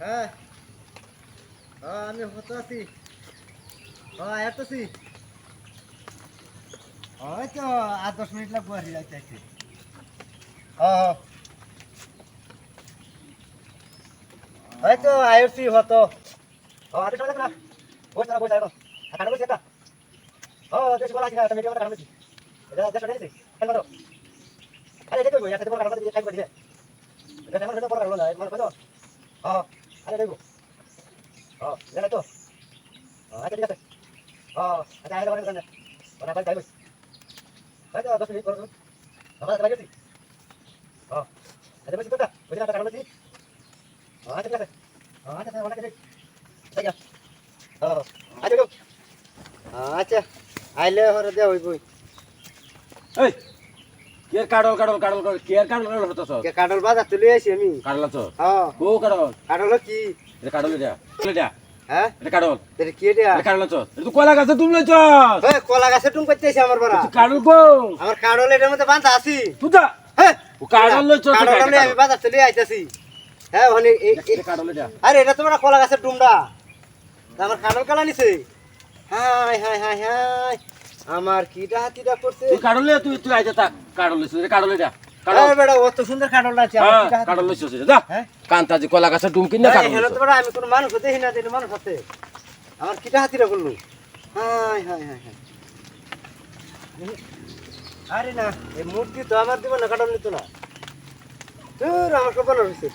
হ্যাঁ? হ্যাঁ আমি হতো আছি। হ্যাঁ এতছি ওই তো আট দশ মিনিট লাগবো আর যাইতে আসতে হ্যাঁ ওই তো আইসি হতো। আতে চলে না। বসে না বসে আছে। মিডিয়াম কাটা বসে। এটা দেশ দেখেছি আরে, দেখো এটা তো কাটা দিয়ে খাই করে আচ্ছা আইলে হরে দে হইব এই কের কাডল কাডল কাডল কাডল কের কাডল কাডল হতো সব কে কাডল বাজার তুলে আইছি আমি। কাডল তো হ্যাঁ ও কাডল কাডল কি? এটা কাডল এটা। এটা। হ্যাঁ? এটা কাডল তোর কি এটা? এটা কাডল তো এটা কলা গাছে তুমি লইছ এই কলা গাছে টুম করতেছি আমার বড়। কাডল কো। আমার কাডল এটার মধ্যে বাঁধা আছি। তুই যা। হ্যাঁ কাডল লইছ কাডল আমি বাজার তুলে আইতাছি। হ্যাঁ ওখানে কাডল এটা আরে এটা তো কলা গাছের টুমডা তা আমার কাডল কালা নিছে। হাই হাই হাই হাই। আমার কিটা হাতিটা করছে? তুই কাডল তুই তুই আইতে থাক কাডল এটা কাডল আরে বেটা অত সুন্দর কাডলটা আছে আমার হ্যাঁ কাডল যা। হ্যাঁ? কান্তাজি কলা গাছে ডুম কিনে কাডল হেলো তো বড় আমি কোনো মানুষ দেখি না দেখি মানুষ আছে আমার কিটা হাতিটা করল? হাই হাই হাই হাই আরে না এই মূর্তি তো আমার দিব না কাটাল নিত না। তোর আমার কপাল হয়েছে